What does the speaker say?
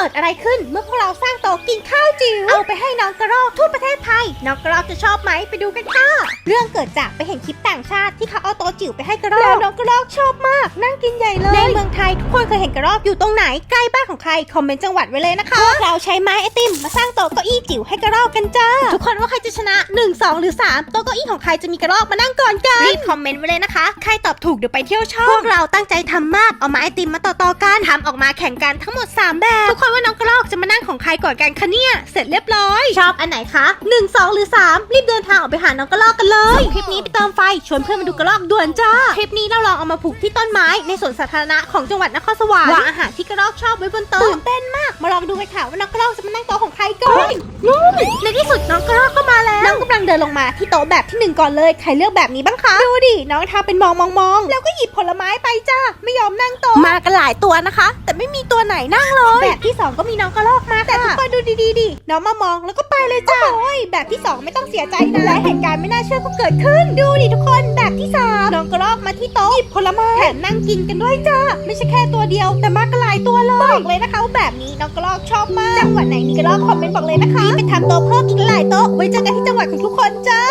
กิดอะไรขึ้นเมื่อพวกเราสร้างโต๊ะกินข้าวจิ๋วเอาไปให้น้องกระรอกทั่วประเทศไทย น้องกระรอกจะชอบไหมไปดูกันค่ะ เรื่องเกิดจากไปเห็นคลิปต่างชาติที่เขาเอาโต๊ะจิ๋วไปให้กระรอกแล้วน้องกระรอกชอบมาก นั่งกินใหญ่เลย ในเมืองไทยทุกคนเคยเห็นกระรอกอยู่ตรงไหนใกล้บ้านของใครคอมเมนต์จังหวัดไว้เลยนะคะพวกเราใช้ไม้ไอติมมาสร้างโต๊ะเก้าอี้จิ๋วให้กระรอกกันจ้าทุกคนว่าใครจะชนะ 1 2 หรือ 3 โต๊ะเก้าอี้ของใครจะมีกระรอกมานั่งก่อนกันรีบคอมเมนต์ไว้เลยนะคะ ใครตอบถูกเดี๋ยวไปเที่ยวช่องพวกเราตั้งใจทำมากเอาไม้ไอติมมาต่อๆกันทำออกมาแข่งกันทั้งหมด 3 แบบทุกคนว่าน้องกระรอกจะมานั่งของใครก่อนกันคะเนี่ย เสร็จเรียบร้อย ชอบอันไหนคะ 1 2 หรือ 3 รีบเดินทางออกไปหาน้องกระรอกกันเลยคลิปนี้ไปเติมไฟชวนเพื่อนมาดูกระรอกด่วนจ้าคลิปนี้เราลองเอามาผูกที่ต้นไม้ในสวนสาธารณะของจังหวัดนครสวรรค์วางอาหารที่กระรอกชอบไว้บนโต๊ะตื่นเต้นมากมาลองดูกันค่ะว่าน้องกระรอกจะมานั่งโต๊ะของใครก่อนในที่ แล้วน้องกำลังเดินลงมาที่โต๊ะแบบที่หนึ่งก่อนเลยใครเลือกแบบนี้บ้างคะดูดิน้องทำเป็นมองมองมองแล้วก็หยิบผลไม้ไปจ้าไม่ยอมนั่งโต๊ะมากันหลายตัวนะคะ แต่ไม่มีตัวไหนนั่งเลยแบบที่สองก็มีน้องกระรอกมาแต่ทุกคน ดูดีๆดิน้องมามองแล้วก็ไปเลยจ้าโอ้ยแบบที่สองไม่ต้องเสียใจนะและเหตุการณ์ไม่น่าเชื่อก็เกิดขึ้น ดูดิทุกคนแบบที่สามน้องกระรอกมาที่โต๊ะหยิบผลไม้แถมนั่งกินกันด้วยจ้าไม่ใช่แค่ตัวเดียว แต่มากันหลายตัวเลยบอกเลยนะคะว่าแบบนี้น้องกระรอกชอบมากจังหวัดไหนมีกระรอกคอมเมนต์บอกเลยนะคะรีบไปทำโต๊ะเพิ่มอีกหลายโต๊ะไว้เจอกันที่จังหวัดของทุกคนจ้า